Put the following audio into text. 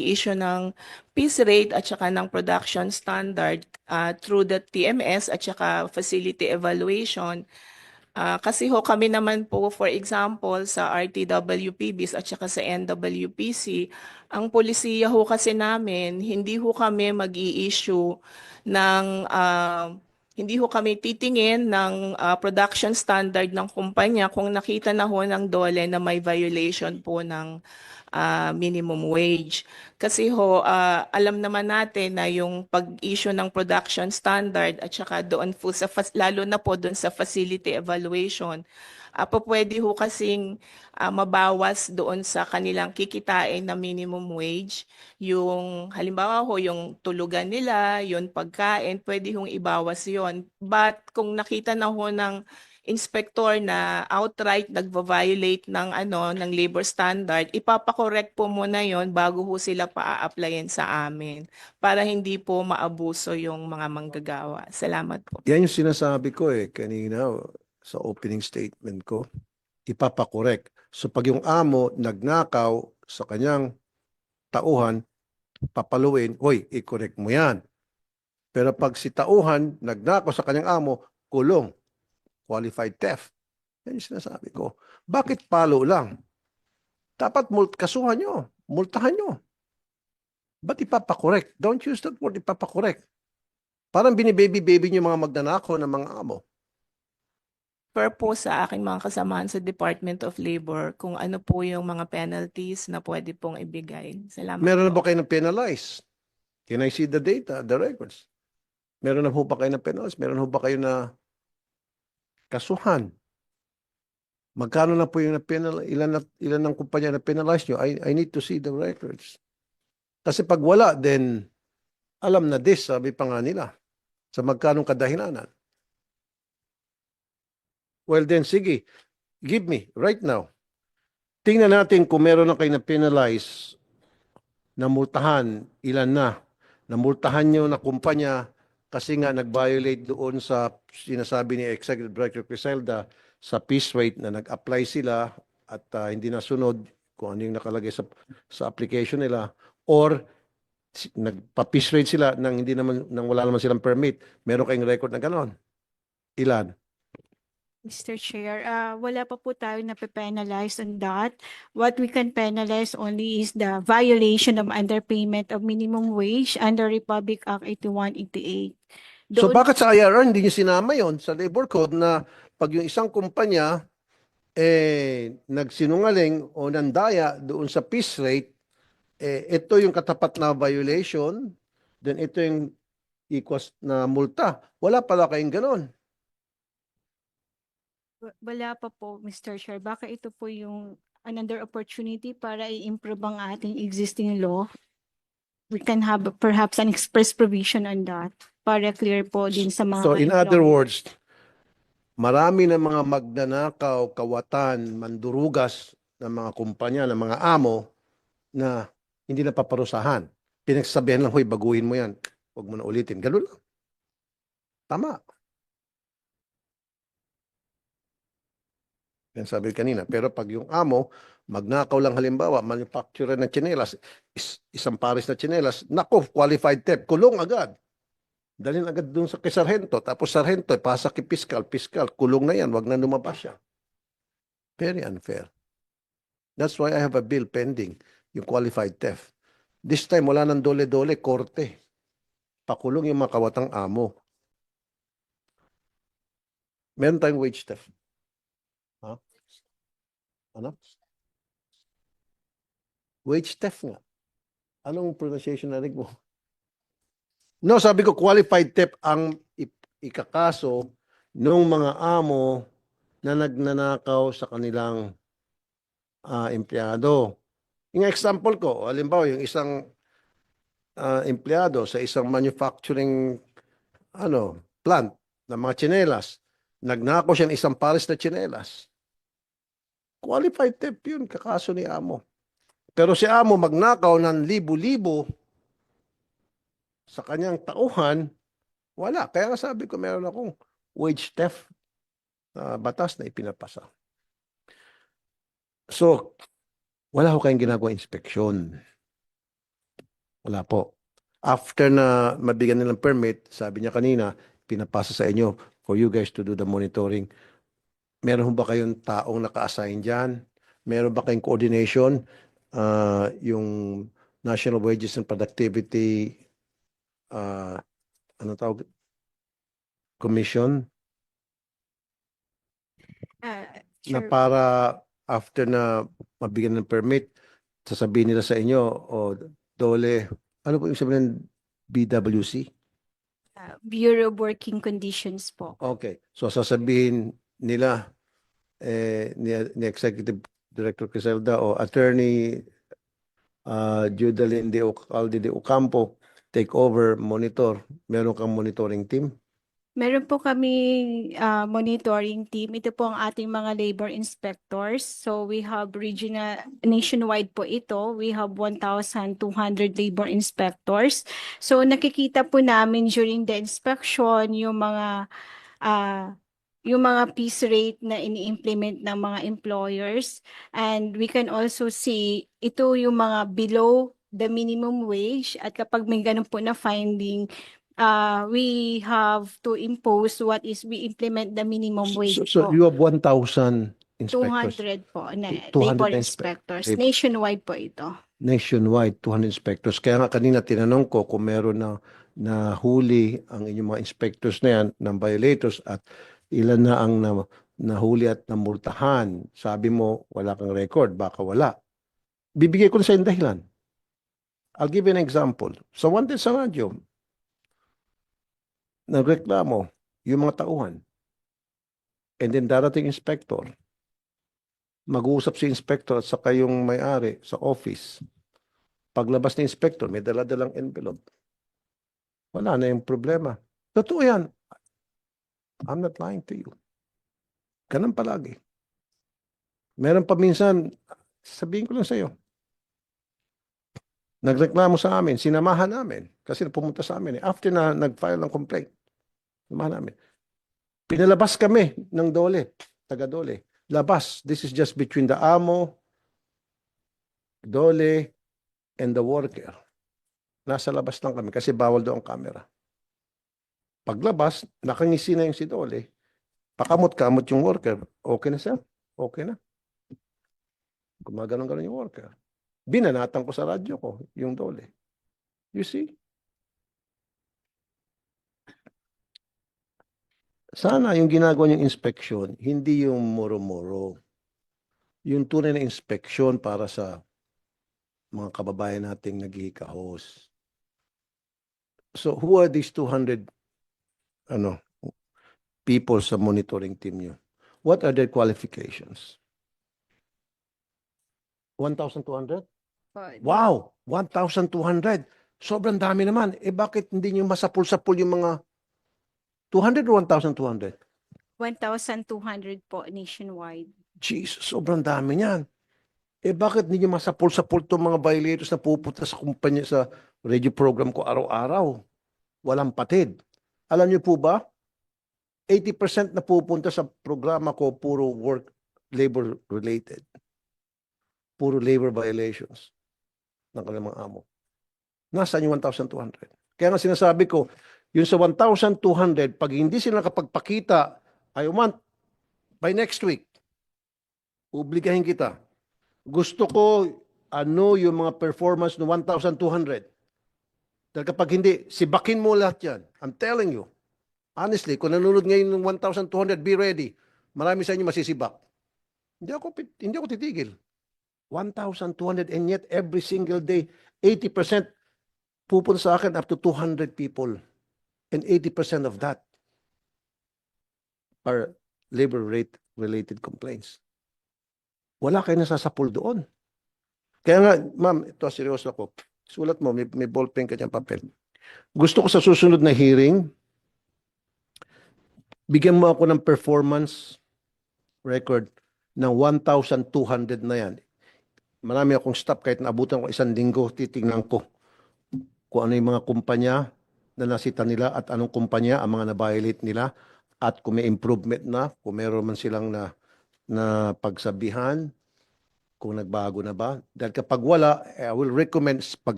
issue ng piece rate at saka ng production standard uh, through the TMS at saka facility evaluation. Ah, kasi ho kami naman po, for example, sa RTWPBs at saka sa NWPC, ang polisiya ho kasi namin, hindi ho kami mag issue ng, ah, hindi ho kami titingin ng ah, production standard ng kumpanya kung nakita na ho ng dole na may violation po ng ah, minimum wage. Kasi ho, ah, alam naman natin na yung pag-issue ng production standard at saka doon po sa, lalo na po doon sa facility evaluation, uh, pwede ho kasing ah, mabawas doon sa kanilang kikitain na minimum wage. Yung halimbawa ho, yung tulugan nila, yung pagkain, pwede hong ibawas yon. But kung nakita na ho ng inspector na outright nagva-violate ng ano ng labor standard, ipapakorek po muna yon bago ho sila pa-applyin sa amin para hindi po maabuso yung mga manggagawa. Salamat po. Yan yung sinasabi ko eh kanina sa opening statement ko. Ipapakorek. So pag yung amo nagnakaw sa kanyang tauhan, papaluin, hoy, i-correct mo yan. Pero pag si tauhan nagnakaw sa kanyang amo, kulong. Qualified theft. Yan yung sinasabi ko. Bakit palo lang? Dapat mult kasuhan nyo. Multahan nyo. Ba't ipapakorek? Don't use that word ipapakorek. Parang binibaby-baby nyo mga magnanakaw ng mga amo. Per po sa aking mga kasamahan sa Department of Labor kung ano po yung mga penalties na pwede pong ibigay. Salamat Meron na po. ba kayo ng penalize? Can I see the data, the records? Meron na po ba kayo ng penalize? Meron na po ba kayo na kasuhan? Magkano na po yung na-penal, ilan, na, ilan ng kumpanya na penalize nyo? I, I need to see the records. Kasi pag wala, then alam na this, sabi pa nga nila. Sa magkanong kadahilanan. Well then, sige. Give me, right now. Tingnan natin kung meron na kayo na penalize namultahan, ilan na, namultahan nyo na kumpanya kasi nga nag-violate doon sa sinasabi ni Executive Director Criselda sa peace rate na nag-apply sila at ah, hindi nasunod kung ano yung nakalagay sa, sa application nila or nagpa-peace rate sila nang hindi naman nang wala naman silang permit. Meron kayong record na ganon. Ilan? Mr. Chair, uh, wala pa po tayo na penalize on that. What we can penalize only is the violation of underpayment of minimum wage under Republic Act 8188. So Doon- bakit sa IRR hindi nyo sinama yon sa labor code na pag yung isang kumpanya eh nagsinungaling o nandaya doon sa peace rate, eh, ito yung katapat na violation, then ito yung equals na multa. Wala pala kayong ganon. Wa- Wala pa po, Mr. Chair. Baka ito po yung another opportunity para i-improve ang ating existing law. We can have perhaps an express provision on that para clear po din sa mga So in other words, marami na mga magnanakaw, kawatan, mandurugas ng mga kumpanya, ng mga amo na hindi na paparusahan. Pinagsasabihan lang, hoy, baguhin mo yan. Huwag mo na ulitin. Ganun lang. Tama. Yan sabi kanina. Pero pag yung amo, magnakaw lang halimbawa, manufacturer ng tsinelas, is, isang pares na tsinelas, nako, qualified theft, kulong agad. Dalhin agad dun sa kay. Tapos sarhento, pasa kay piskal, piskal, kulong na yan, wag na lumabas siya. Very unfair. That's why I have a bill pending, yung qualified theft. This time, wala nang dole-dole, korte. Pakulong yung mga kawatang amo. Meron tayong wage theft. Ano? Wage theft nga. Anong pronunciation na mo? No, sabi ko qualified theft ang ikakaso ng mga amo na nagnanakaw sa kanilang ah, empleyado. Yung example ko, halimbawa yung isang ah, empleyado sa isang manufacturing ano, plant ng mga tsinelas, nagnakaw siya ng isang pares na tsinelas. Qualified theft yun, kakaso ni amo. Pero si amo magnakaw ng libo-libo sa kanyang tauhan, wala. Kaya nga sabi ko, meron akong wage theft na batas na ipinapasa. So, wala ko kayong ginagawa inspeksyon. Wala po. After na mabigyan nilang permit, sabi niya kanina, pinapasa sa inyo for you guys to do the monitoring. Meron ba kayong taong naka-assign dyan? Meron ba kayong coordination? Ah, yung National Wages and Productivity ah ano tawag? Commission Ah, na Chair- para after na mabigyan ng permit, sasabihin nila sa inyo, o dole, ano po yung sabihin ng BWC? ah, Bureau of Working Conditions po. Okay, so sasabihin nila eh, ni, ni Executive Director Criselda o Attorney uh, Judalyn de Ocalde de Ocampo take over, monitor. Meron kang monitoring team? Meron po kami ah, monitoring team. Ito po ang ating mga labor inspectors. So we have regional, nationwide po ito. We have 1,200 labor inspectors. So nakikita po namin during the inspection yung mga ah, yung mga piece rate na ini-implement ng mga employers. And we can also see ito yung mga below the minimum wage at kapag may ganun po na finding uh, we have to impose what is we implement the minimum So, wage so po. you have 1,000 inspectors 200 po na Two- 200 labor inspe- inspectors. lab- Nationwide po ito. nationwide, 200 inspectors. Kaya nga kanina tinanong ko kung meron na na huli ang inyong mga inspectors na yan ng violators at ilan na ang na, nahuli at namultahan. Sabi mo, wala kang record, baka wala. Bibigay ko na sa dahilan. I'll give you an example. Sa Wanted sa radyo, nagreklamo yung mga tauhan. And then darating inspector. Mag-uusap si inspector at saka yung may-ari sa office. Paglabas ni inspector, may dala-dalang envelope. Wala na yung problema. Totoo yan. I'm not lying to you. Ganun palagi. Meron pa minsan, sabihin ko lang sa iyo, nagreklamo sa amin, sinamahan namin, kasi pumunta sa amin. eh. After na nag-file ng complaint, sinamahan namin. Pinalabas kami ng dole, taga-dole. Labas, this is just between the amo, dole, and the worker. Nasa labas lang kami kasi bawal doon ang camera. Paglabas, nakangisi na yung si Dole. Pakamot-kamot yung worker. Okay na sir? Okay na. Gumaganon-ganon yung worker. Binanatan ko sa radyo ko, yung Dole. You see? Sana yung ginagawa niyong inspection, hindi yung moro-moro. Yung tunay na inspection para sa mga kababayan nating naghihikahos. So who are these 200 ano people sa monitoring team niyo? What are their qualifications? 1,200? Wow! 1,200! Sobrang dami naman. Eh bakit hindi niyo masapul-sapul yung mga 200 or 1,200? 1,200 po nationwide. Jesus, sobrang dami niyan. Eh bakit hindi nyo masapul-sapul itong mga violators na pupunta sa kumpanya sa radio program ko araw-araw? Walang patid. Alam niyo po ba, 80% na pupunta sa programa ko puro work, labor related. Puro labor violations ng kanilang mga amo. Nasaan yung 1,200? Kaya nga sinasabi ko, yung sa 1,200, pag hindi sila nakapagpakita, I want by next week, obligahin kita. Gusto ko ano yung mga performance ng 1,200. Dahil kapag hindi, sibakin mo lahat yan. I'm telling you. Honestly, kung nanonood ngayon ng 1,200, be ready. Marami sa inyo masisibak. Hindi ako, hindi ako titigil. 1,200 and yet every single day, 80% pupunta sa akin up to 200 people. And 80% of that are labor rate related complaints. Wala kayo nasasapul doon. Kaya nga, ma'am, ito seryoso ako. Sulat mo, may, may ballpen ka dyan papel. Gusto ko sa susunod na hearing, bigyan mo ako ng performance record ng 1,200 na yan. Marami akong stop kahit naabutan ko isang linggo, titingnan ko kung ano yung mga kumpanya na nasita nila at anong kumpanya ang mga na-violate nila at kung may improvement na, kung meron man silang na, na pagsabihan, kung nagbago na ba. Dahil kapag wala, eh, I will recommend pag